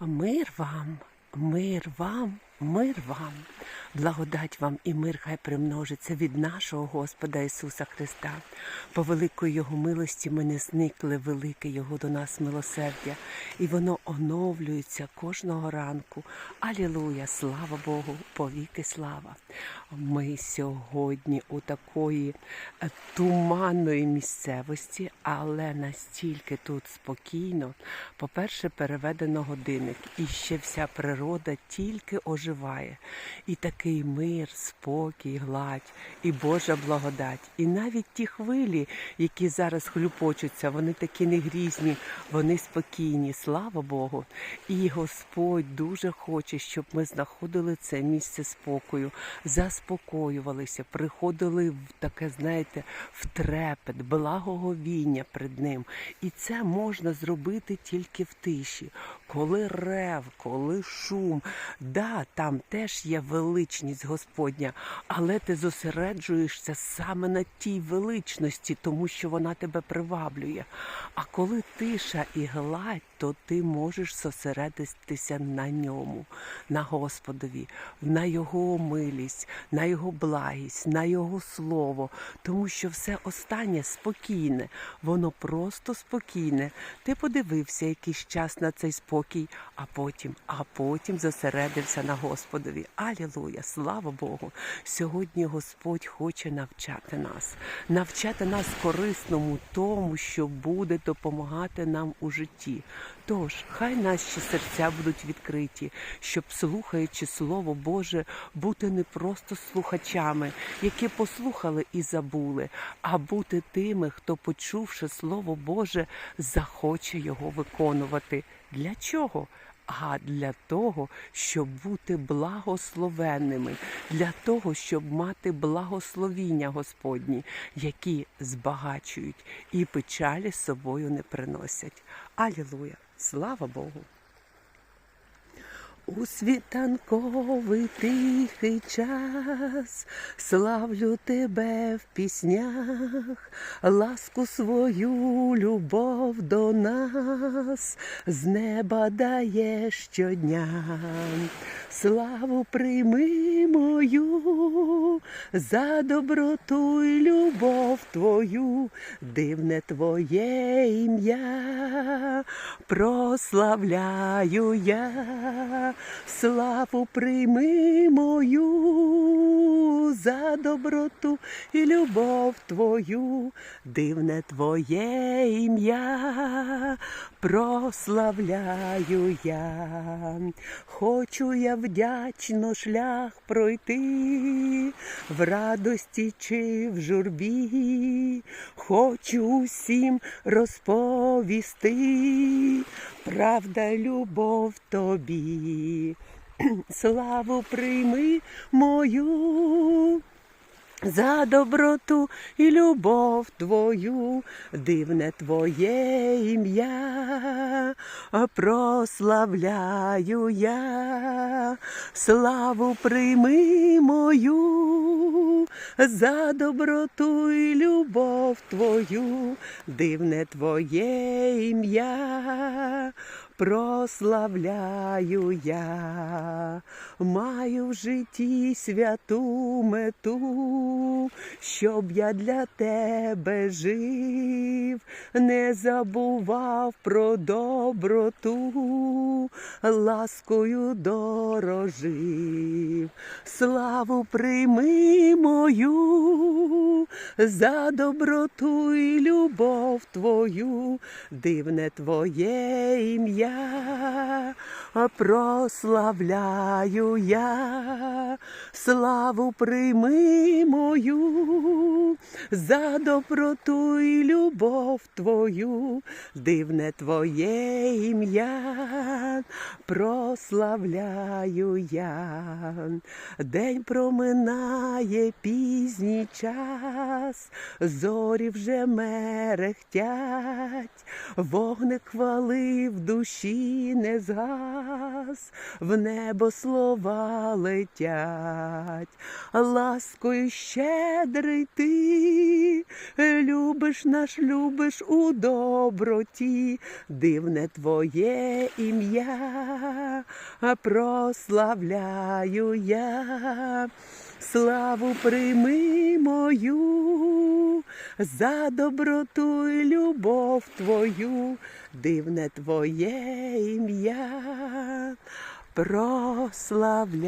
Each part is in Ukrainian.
Мир вам, мир вам, мир вам, благодать вам і мир хай примножиться від нашого Господа Ісуса Христа. По великої Його милості ми не зникли, велике Його до нас милосердя, і воно оновлюється кожного ранку. Алілуя! Слава Богу, повіки слава! Ми сьогодні у такої е, туманної місцевості, але настільки тут спокійно. По-перше, переведено годинник, і ще вся природа тільки оживає. І такий мир, спокій, гладь, і Божа благодать. І навіть ті хвилі, які зараз хлюпочуться, вони такі не грізні, вони спокійні, слава Богу. І Господь дуже хоче, щоб ми знаходили це місце спокою, заспокоювалися, приходили в таке, знаєте, в трепет, благоговіння перед ним. І це можна зробити тільки в тиші, коли рев, коли шум. Да, там теж є величність Господня, але ти зосереджуєшся саме на тій величності, тому що вона тебе приваблює. А коли тиша і гладь, то ти можеш зосередитися на ньому, на Господові, на Його милість, на Його благість, на Його слово, тому що все останнє спокійне, воно просто спокійне. Ти подивився якийсь час на цей спокій, а потім, а потім зосередився на Господові. Алілуя! Слава Богу! Сьогодні Господь хоче навчати нас, навчати нас корисному тому, що буде допомагати нам у житті. Тож, хай наші серця будуть відкриті, щоб, слухаючи Слово Боже, бути не просто слухачами, які послухали і забули, а бути тими, хто, почувши Слово Боже, захоче його виконувати. Для чого? А для того, щоб бути благословенними, для того, щоб мати благословіння Господні, які збагачують і печалі собою не приносять. Алілуя! Слава Богу! У світанковий тихий час славлю тебе в піснях, ласку свою любов до нас з неба дає щодня. Славу прийми мою за доброту й любов твою, дивне твоє ім'я, прославляю я, славу прийми мою за доброту і любов твою, дивне твоє ім'я, прославляю я, хочу я вдячно шлях пройти в радості чи в журбі, хочу усім розповісти, правда, любов тобі, славу прийми мою. За доброту і любов твою, дивне твоє ім'я, прославляю я, славу прийми мою, за доброту і любов твою, дивне твоє ім'я. Прославляю я, маю в житті святу мету, щоб я для тебе жив, не забував про доброту, ласкою дорожив, славу прийми мою за доброту і любов твою, дивне твоє ім'я. Прославляю я, славу прийми мою, за доброту і любов твою, дивне твоє ім'я, прославляю я, день проминає пізній час, зорі вже мерехтять, вогник хвали в душі не згас, в небо слова летять, ласкою щедрий ти, любиш наш, любиш у доброті, дивне твоє ім'я, прославляю я, славу прийми мою, за доброту і любов твою, дивне твоє ім'я, прославляю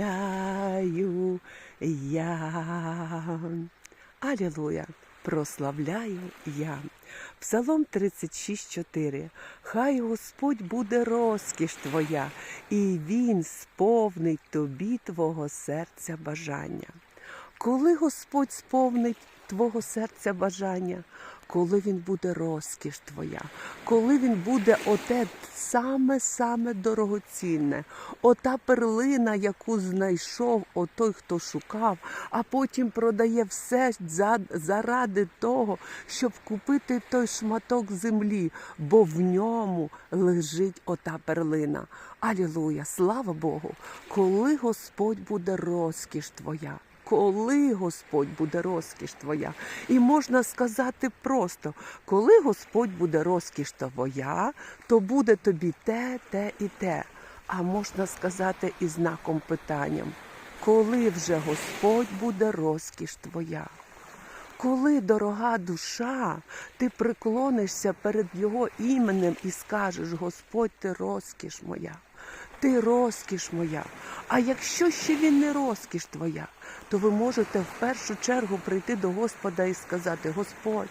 я. Алілуя! Прославляю я. Псалом 36,4. Хай Господь буде розкіш твоя, і Він сповнить тобі твого серця бажання. Коли Господь сповнить твого серця бажання, коли Він буде розкіш твоя, коли Він буде оте саме-саме дорогоцінне, ота перлина, яку знайшов отой, хто шукав, а потім продає все заради того, щоб купити той шматок землі, бо в ньому лежить ота перлина. Алілуя! Слава Богу! Коли Господь буде розкіш твоя. Коли Господь буде розкіш твоя, і можна сказати просто, коли Господь буде розкіш твоя, то буде тобі те, те і те. А можна сказати і знаком питанням, коли вже Господь буде розкіш твоя? Коли, дорога душа, ти приклонишся перед Його іменем і скажеш, Господь, ти розкіш моя, ти розкіш моя. А якщо ще він не розкіш твоя, то ви можете в першу чергу прийти до Господа і сказати: Господь,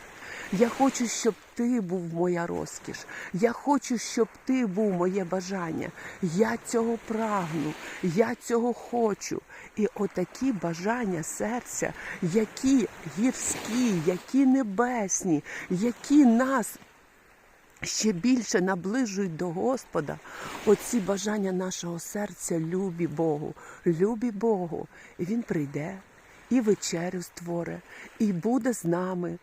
я хочу, щоб ти був моя розкіш. Я хочу, щоб ти був моє бажання. Я цього прагну, я цього хочу. І отакі бажання серця, які гірські, які небесні, які нас ще більше наближують до Господа. Оці бажання нашого серця любі Богу, любі Богу. І Він прийде. І вечерю створе, і буде з нами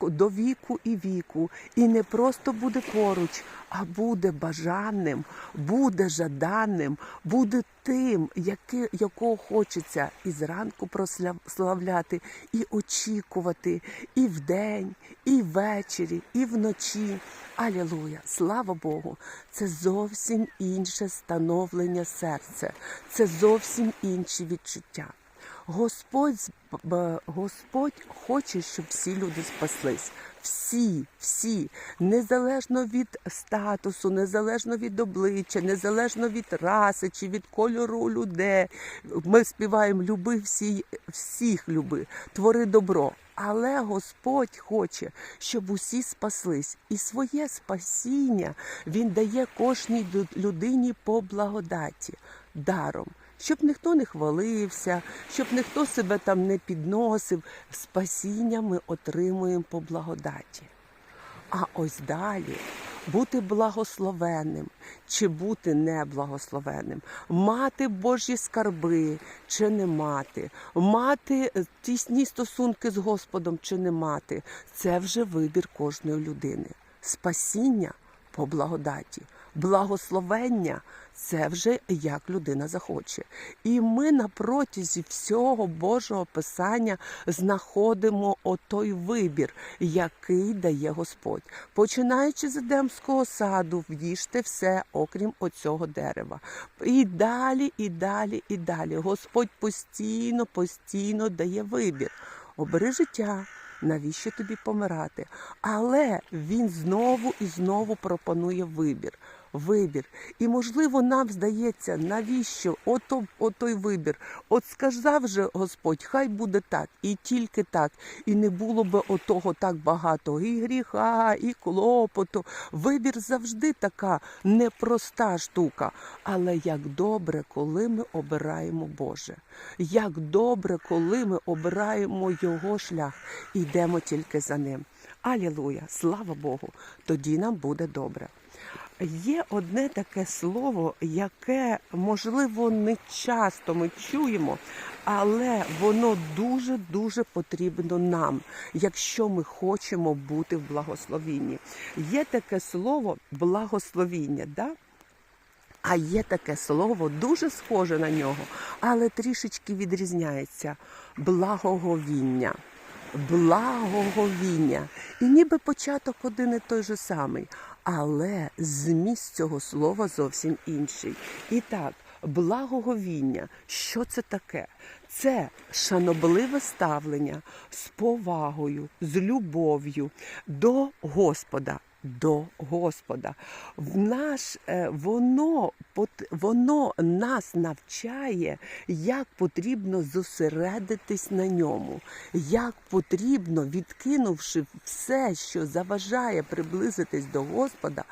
до віку і віку, і не просто буде поруч, а буде бажаним, буде жаданим, буде тим, яки, якого хочеться і зранку прославляти, і очікувати, і вдень, і ввечері, і вночі. Алілуя! Слава Богу! Це зовсім інше становлення серця, це зовсім інші відчуття. Господь, Господь хоче, щоб всі люди спаслись. Всі, всі, незалежно від статусу, незалежно від обличчя, незалежно від раси чи від кольору людей. Ми співаємо люби всі, всіх люби, твори добро. Але Господь хоче, щоб усі спаслись, і своє спасіння Він дає кожній лю- людині по благодаті, даром щоб ніхто не хвалився, щоб ніхто себе там не підносив. Спасіння ми отримуємо по благодаті. А ось далі бути благословенним чи бути неблагословенним, мати Божі скарби чи не мати, мати е, тісні стосунки з Господом чи не мати це вже вибір кожної людини. Спасіння по благодаті, благословення це вже як людина захоче. І ми на протязі всього Божого Писання знаходимо отой вибір, який дає Господь. Починаючи з Едемського саду, в'їжте все, окрім оцього дерева. І далі, і далі, і далі. Господь постійно, постійно дає вибір. Обери життя. Навіщо тобі помирати? Але він знову і знову пропонує вибір. Вибір. І можливо, нам здається, навіщо ото, отой вибір? От сказав же Господь, хай буде так, і тільки так, і не було би отого так багато і гріха, і клопоту. Вибір завжди така непроста штука. Але як добре, коли ми обираємо Боже, як добре, коли ми обираємо Його шлях і йдемо тільки за ним. Алілуя! Слава Богу! Тоді нам буде добре. Є одне таке слово, яке, можливо, не часто ми чуємо, але воно дуже-дуже потрібно нам, якщо ми хочемо бути в благословінні. Є таке слово благословіння. Да? А є таке слово, дуже схоже на нього, але трішечки відрізняється благоговіння. Благоговіння. І ніби початок один і той же самий. Але зміст цього слова зовсім інший. І так, благоговіння, що це таке? Це шанобливе ставлення з повагою, з любов'ю до Господа. До Господа. В наш, е, воно, воно нас навчає, як потрібно зосередитись на ньому, як потрібно, відкинувши все, що заважає приблизитись до Господа,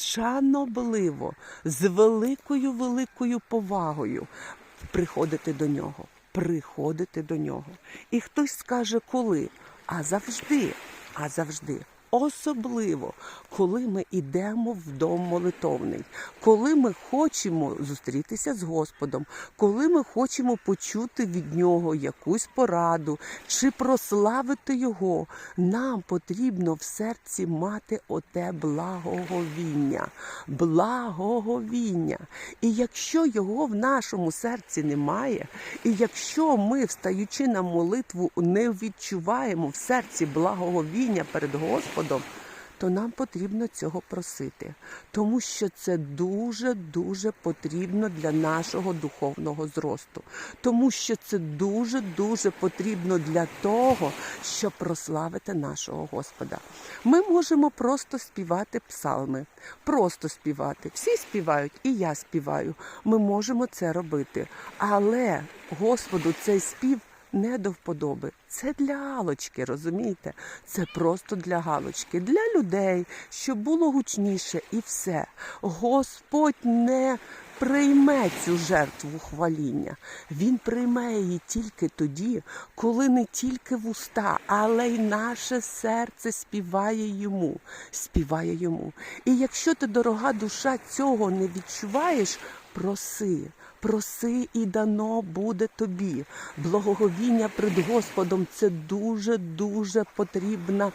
шанобливо, з великою великою повагою приходити до нього, приходити до нього. І хтось скаже, коли? А завжди, а завжди. Особливо, коли ми йдемо в дом молитовний, коли ми хочемо зустрітися з Господом, коли ми хочемо почути від нього якусь пораду чи прославити Його, нам потрібно в серці мати оте благоговіння, благоговіння. І якщо його в нашому серці немає, і якщо ми, встаючи на молитву, не відчуваємо в серці благоговіння перед Господом, то нам потрібно цього просити, тому що це дуже дуже потрібно для нашого духовного зросту, тому що це дуже дуже потрібно для того, щоб прославити нашого Господа. Ми можемо просто співати псалми, просто співати. Всі співають, і я співаю. Ми можемо це робити, але Господу цей спів не до вподоби. Це для галочки, розумієте? Це просто для галочки, для людей, щоб було гучніше і все. Господь не прийме цю жертву хваління. Він прийме її тільки тоді, коли не тільки вуста, але й наше серце співає йому. Співає йому. І якщо ти, дорога душа, цього не відчуваєш, проси. Проси і дано буде тобі. Благоговіння перед Господом це дуже дуже потрібна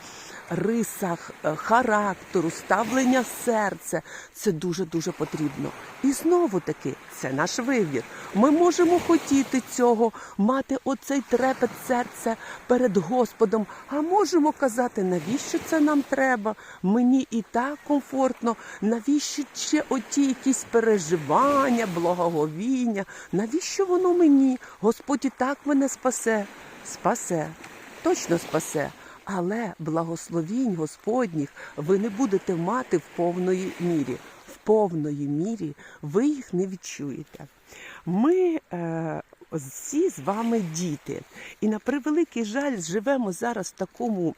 риса характеру, ставлення серця. Це дуже дуже потрібно. І знову таки, це наш вибір. Ми можемо хотіти цього, мати оцей трепет серця перед Господом. А можемо казати, навіщо це нам треба? Мені і так комфортно. Навіщо ще оті якісь переживання, благоговіння? Навіщо воно мені? Господь і так мене спасе. Спасе, точно спасе. Але благословінь Господніх ви не будете мати в повної мірі. В повної мірі ви їх не відчуєте. Ми е, всі з вами діти, і на превеликий жаль живемо зараз в такому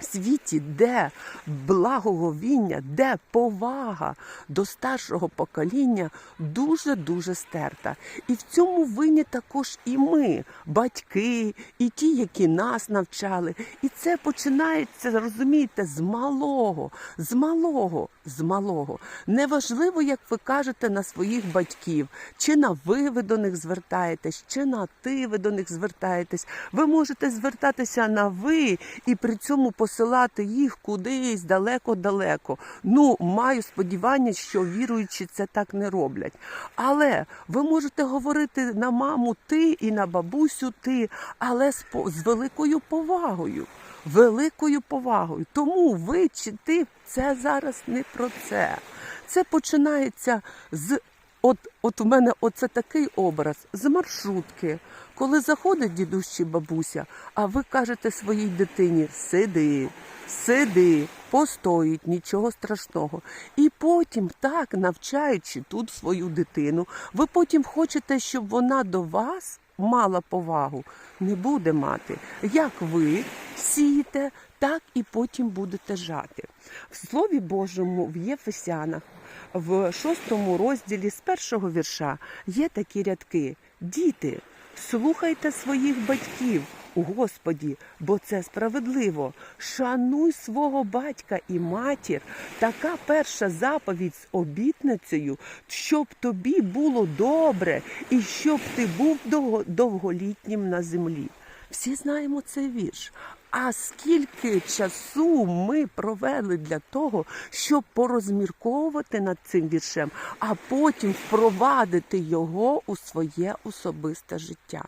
світі, де благоговіння, де повага до старшого покоління дуже дуже стерта. І в цьому винні також і ми, батьки, і ті, які нас навчали. І це починається, розумієте, з малого, з малого, з малого. Неважливо, як ви кажете на своїх батьків, чи на ви ви до них звертаєтесь, чи на ти ви до них звертаєтесь. Ви можете звертатися на ви і при цьому посилати їх кудись далеко-далеко. Ну, маю сподівання, що віруючі це так не роблять. Але ви можете говорити на маму ти і на бабусю ти, але з, великою повагою. Великою повагою. Тому ви чи ти це зараз не про це. Це починається з От, от у мене оце такий образ з маршрутки. Коли заходить дідусь бабуся, а ви кажете своїй дитині сиди, сиди, постоїть, нічого страшного. І потім, так навчаючи тут свою дитину, ви потім хочете, щоб вона до вас мала повагу, не буде мати. Як ви сієте, так і потім будете жати. В Слові Божому в Єфесянах в шостому розділі з першого вірша є такі рядки: Діти, слухайте своїх батьків Господі, бо це справедливо. Шануй свого батька і матір. Така перша заповідь з обітницею, щоб тобі було добре і щоб ти був довголітнім на землі. Всі знаємо цей вірш. А скільки часу ми провели для того, щоб порозмірковувати над цим віршем, а потім впровадити його у своє особисте життя.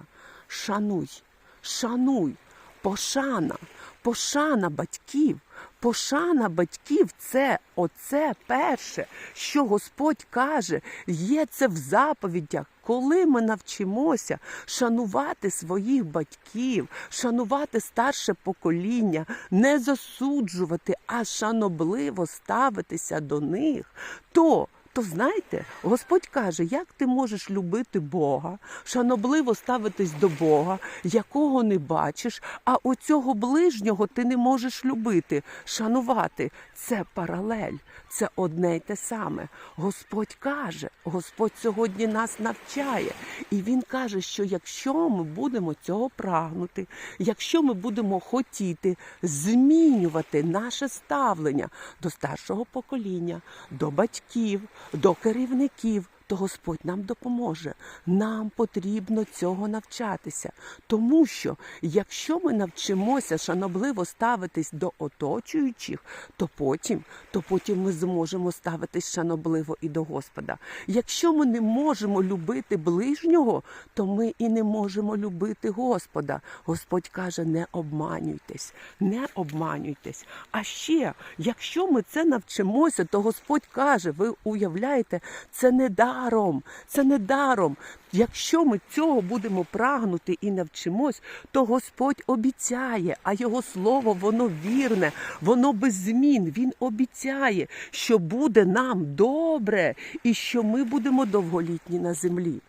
Шануй, шануй, пошана, пошана батьків, Пошана батьків це оце перше, що Господь каже, є це в заповідях. Коли ми навчимося шанувати своїх батьків, шанувати старше покоління, не засуджувати, а шанобливо ставитися до них, то то знаєте, Господь каже, як ти можеш любити Бога, шанобливо ставитись до Бога, якого не бачиш, а оцього ближнього ти не можеш любити, шанувати. Це паралель, це одне й те саме. Господь каже, Господь сьогодні нас навчає, і Він каже, що якщо ми будемо цього прагнути, якщо ми будемо хотіти змінювати наше ставлення до старшого покоління, до батьків, до керівників, то Господь нам допоможе. Нам потрібно цього навчатися. Тому що якщо ми навчимося шанобливо ставитись до оточуючих, то потім, то потім ми зможемо ставитись шанобливо і до Господа. Якщо ми не можемо любити ближнього, то ми і не можемо любити Господа. Господь каже: не обманюйтесь, не обманюйтесь. А ще, якщо ми це навчимося, то Господь каже: ви уявляєте, це не даром, це не даром. Якщо ми цього будемо прагнути і навчимось, то Господь обіцяє, а Його слово воно вірне, воно без змін. Він обіцяє, що буде нам добре і що ми будемо довголітні на землі.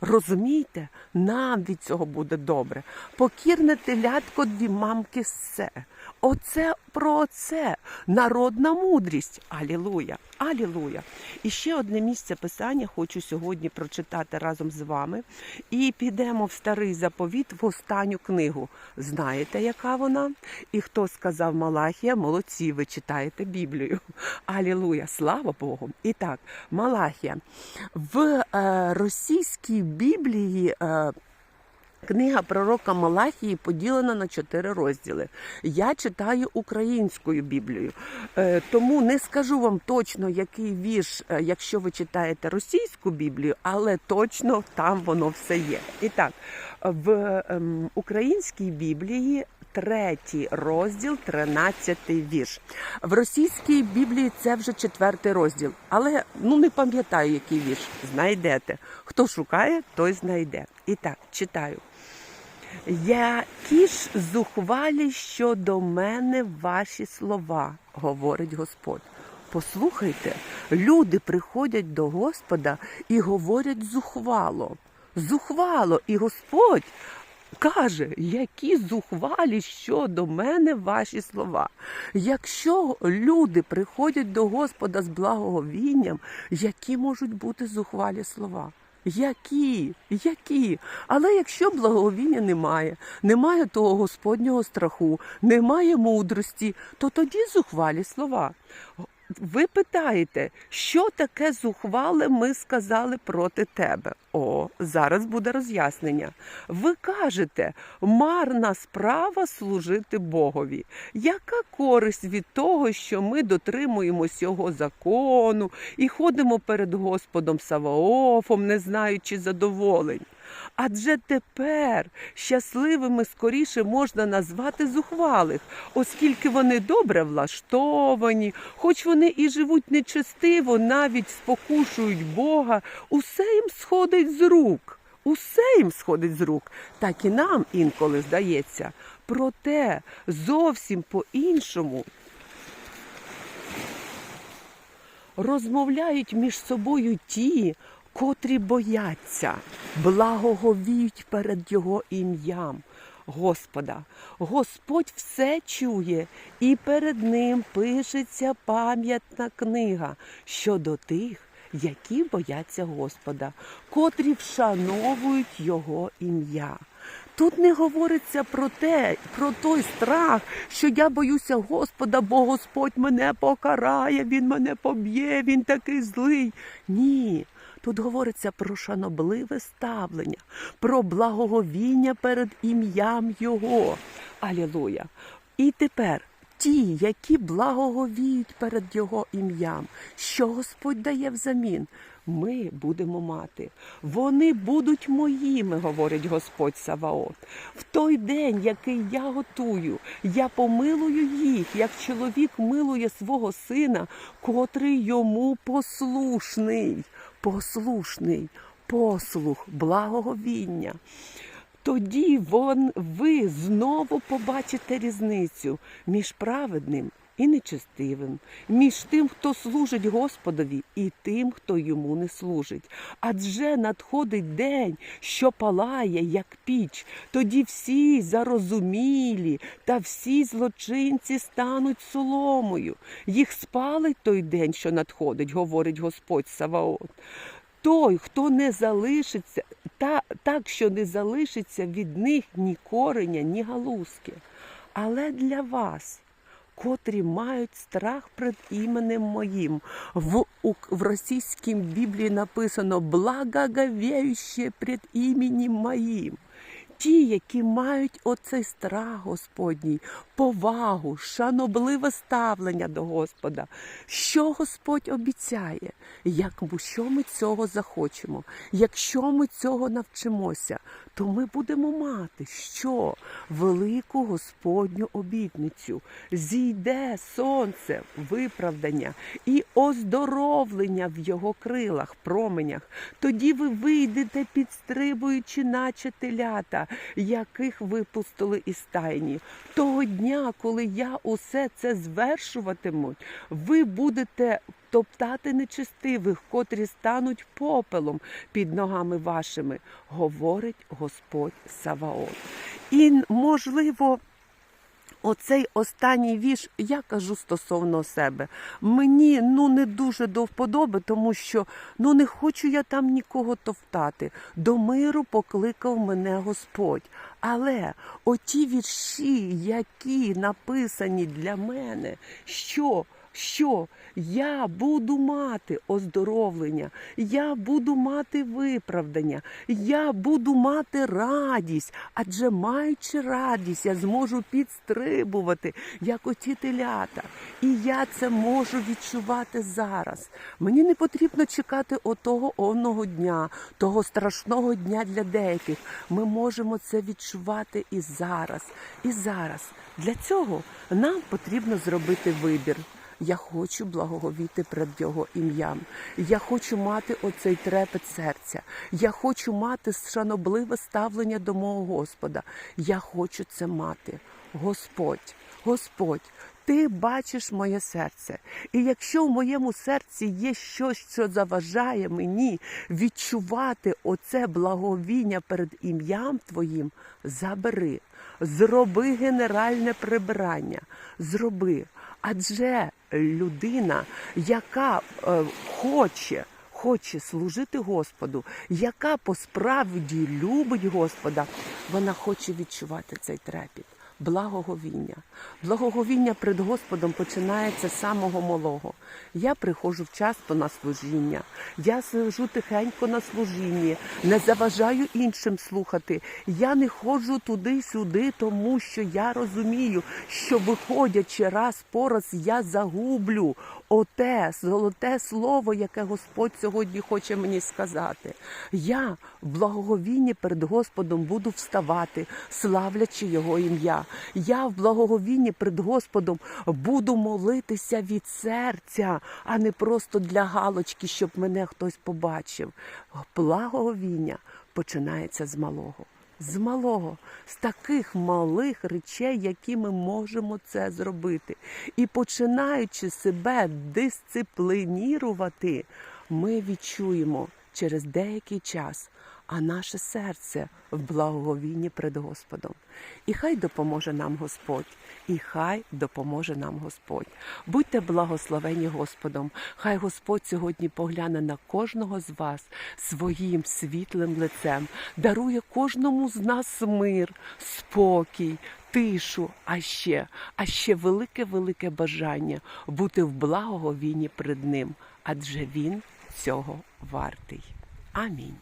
Розумієте, нам від цього буде добре. Покірне телятко дві мамки все. Оце про це народна мудрість. Алілуя, алілуя. І ще одне місце писання хочу сьогодні прочитати разом з вами. І підемо в старий заповіт в останню книгу. Знаєте, яка вона? І хто сказав Малахія, молодці, ви читаєте Біблію. Алілуя, слава Богу. І так, Малахія. В е, російській Біблії. Е, Книга пророка Малахії поділена на чотири розділи. Я читаю українською Біблією, Е, тому не скажу вам точно, який вірш, е, якщо ви читаєте російську Біблію, але точно там воно все є. І так, в ем, українській Біблії. Третій розділ, тринадцятий вірш. В російській Біблії це вже четвертий розділ, але ну не пам'ятаю, який вірш. Знайдете. Хто шукає, той знайде. І так, читаю. Які ж зухвалі щодо мене ваші слова, говорить Господь. Послухайте, люди приходять до Господа і говорять зухвало. Зухвало, і Господь каже, які зухвалі щодо мене ваші слова. Якщо люди приходять до Господа з благоговінням, які можуть бути зухвалі слова? Які? Які? Але якщо благовіння немає, немає того Господнього страху, немає мудрості, то тоді зухвалі слова. Ви питаєте, що таке зухвале ми сказали проти тебе? О, зараз буде роз'яснення. Ви кажете, марна справа служити Богові. Яка користь від того, що ми дотримуємось його закону і ходимо перед Господом Саваофом, не знаючи задоволень? Адже тепер щасливими скоріше можна назвати зухвалих, оскільки вони добре влаштовані, хоч вони і живуть нечестиво, навіть спокушують Бога, усе їм сходить з рук. Усе їм сходить з рук, так і нам інколи здається. Проте зовсім по-іншому розмовляють між собою ті, котрі бояться, благоговіють перед Його ім'ям. Господа, Господь все чує, і перед ним пишеться пам'ятна книга щодо тих, які бояться Господа, котрі вшановують Його ім'я. Тут не говориться про те, про той страх, що я боюся Господа, бо Господь мене покарає, Він мене поб'є, Він такий злий. Ні. Тут говориться про шанобливе ставлення, про благоговіння перед ім'ям Його. Алілуя. І тепер ті, які благоговіють перед Його ім'ям, що Господь дає взамін. Ми будемо мати. Вони будуть моїми, говорить Господь Саваот. В той день, який я готую, я помилую їх, як чоловік милує свого сина, котрий йому послушний. Послушний, послух, благоговіння. Тоді вон, ви знову побачите різницю між праведним і нечестивим, між тим, хто служить Господові, і тим, хто йому не служить. Адже надходить день, що палає, як піч. Тоді всі зарозумілі та всі злочинці стануть соломою. Їх спалить той день, що надходить, говорить Господь Саваот. Той, хто не залишиться, та, так що не залишиться від них ні кореня, ні галузки. Але для вас, котрі мають страх перед іменем моїм, в, в російській Біблії написано благоговеюще пред іменем моїм. Ті, які мають оцей страх Господній, повагу, шанобливе ставлення до Господа. Що Господь обіцяє? Як що ми цього захочемо? Якщо ми цього навчимося, то ми будемо мати що? Велику Господню обітницю. Зійде сонце, виправдання і оздоровлення в його крилах, променях. Тоді ви вийдете, підстрибуючи, наче телята, яких випустили із стайні. Того дня, коли я усе це звершуватиму, ви будете топтати нечестивих, котрі стануть попелом під ногами вашими, говорить Господь Саваот. І можливо. Оцей останній вірш, я кажу стосовно себе. Мені ну не дуже до вподоби, тому що ну не хочу я там нікого товтати. До миру покликав мене Господь. Але оті вірші, які написані для мене, що що я буду мати оздоровлення, я буду мати виправдання, я буду мати радість, адже маючи радість, я зможу підстрибувати, як оті телята. І я це можу відчувати зараз. Мені не потрібно чекати отого оного дня, того страшного дня для деяких. Ми можемо це відчувати і зараз. І зараз. Для цього нам потрібно зробити вибір. Я хочу благоговіти перед Його ім'ям. Я хочу мати оцей трепет серця. Я хочу мати шанобливе ставлення до мого Господа. Я хочу це мати. Господь, Господь, ти бачиш моє серце. І якщо в моєму серці є щось, що заважає мені відчувати оце благовіння перед ім'ям Твоїм, забери, зроби генеральне прибирання, зроби. Адже людина, яка е, хоче, хоче служити Господу, яка по справді любить Господа, вона хоче відчувати цей трепіт. Благоговіння. Благоговіння перед Господом починається з самого малого. Я приходжу вчасно на служіння, я сижу тихенько на служінні, не заважаю іншим слухати. Я не ходжу туди-сюди, тому що я розумію, що виходячи раз по раз, я загублю оте золоте слово, яке Господь сьогодні хоче мені сказати. Я в благоговінні перед Господом буду вставати, славлячи Його ім'я. Я в благоговінні перед Господом буду молитися від серця, а не просто для галочки, щоб мене хтось побачив. Благоговіння починається з малого. З малого, з таких малих речей, які ми можемо це зробити. І починаючи себе дисциплінірувати, ми відчуємо через деякий час, а наше серце в благовінні перед Господом. І хай допоможе нам Господь, і хай допоможе нам Господь. Будьте благословені Господом. Хай Господь сьогодні погляне на кожного з вас своїм світлим лицем, дарує кожному з нас мир, спокій. Тишу, а ще, а ще велике, велике бажання бути в благоговінні перед ним, адже він цього вартий. Амінь.